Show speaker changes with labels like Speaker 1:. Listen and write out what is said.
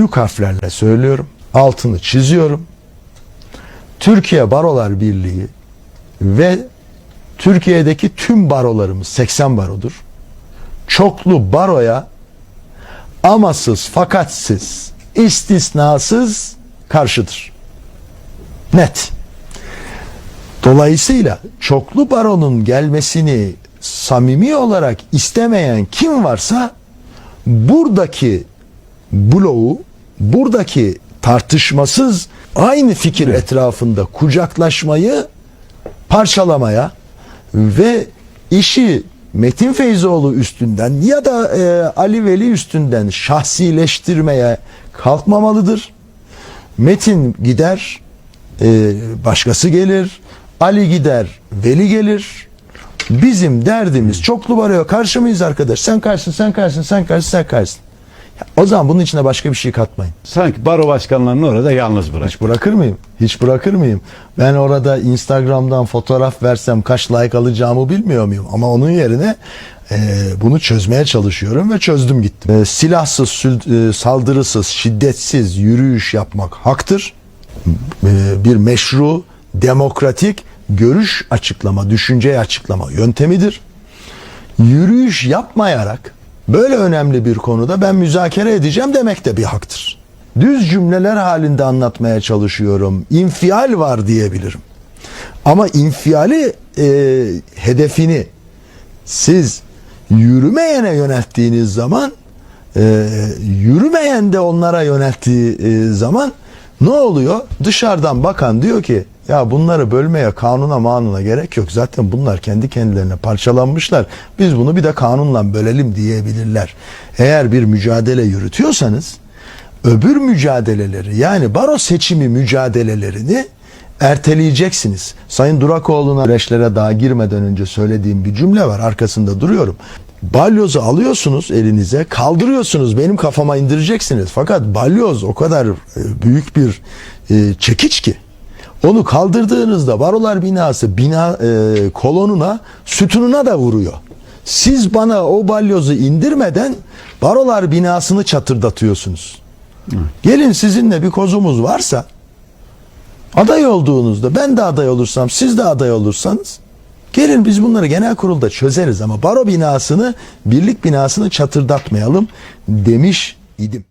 Speaker 1: büyük harflerle söylüyorum. Altını çiziyorum. Türkiye Barolar Birliği ve Türkiye'deki tüm barolarımız 80 barodur. Çoklu baroya amasız fakatsız istisnasız karşıdır. Net. Dolayısıyla çoklu baronun gelmesini samimi olarak istemeyen kim varsa buradaki bloğu, buradaki tartışmasız aynı fikir etrafında kucaklaşmayı parçalamaya ve işi Metin Feyzoğlu üstünden ya da e, Ali Veli üstünden şahsileştirmeye kalkmamalıdır. Metin gider, e, başkası gelir, Ali gider, Veli gelir. Bizim derdimiz çoklu baroya karşı mıyız arkadaş? Sen karşısın, sen karşısın, sen karşısın, sen karşısın. O zaman bunun içine başka bir şey katmayın.
Speaker 2: Sanki baro başkanlarını orada yalnız bırak.
Speaker 1: Hiç bırakır mıyım? Hiç bırakır mıyım? Ben orada Instagram'dan fotoğraf versem kaç like alacağımı bilmiyor muyum? Ama onun yerine e, bunu çözmeye çalışıyorum ve çözdüm gittim. E, silahsız, e, saldırısız, şiddetsiz yürüyüş yapmak haktır. E, bir meşru, demokratik görüş açıklama, düşünce açıklama yöntemidir. Yürüyüş yapmayarak böyle önemli bir konuda ben müzakere edeceğim demek de bir haktır. Düz cümleler halinde anlatmaya çalışıyorum. İnfial var diyebilirim. Ama infiali e, hedefini siz yürümeyene yönelttiğiniz zaman e, yürümeyen de onlara yönelttiği e, zaman ne oluyor? Dışarıdan bakan diyor ki ya bunları bölmeye kanuna manuna gerek yok. Zaten bunlar kendi kendilerine parçalanmışlar. Biz bunu bir de kanunla bölelim diyebilirler. Eğer bir mücadele yürütüyorsanız öbür mücadeleleri yani baro seçimi mücadelelerini erteleyeceksiniz. Sayın Durakoğlu'na süreçlere daha girmeden önce söylediğim bir cümle var. Arkasında duruyorum. Balyozu alıyorsunuz elinize, kaldırıyorsunuz, benim kafama indireceksiniz. Fakat balyoz o kadar e, büyük bir e, çekiç ki onu kaldırdığınızda barolar binası bina e, kolonuna, sütununa da vuruyor. Siz bana o balyozu indirmeden barolar binasını çatırdatıyorsunuz. Gelin sizinle bir kozumuz varsa aday olduğunuzda ben de aday olursam siz de aday olursanız gelin biz bunları genel kurulda çözeriz ama baro binasını birlik binasını çatırdatmayalım demiş idim.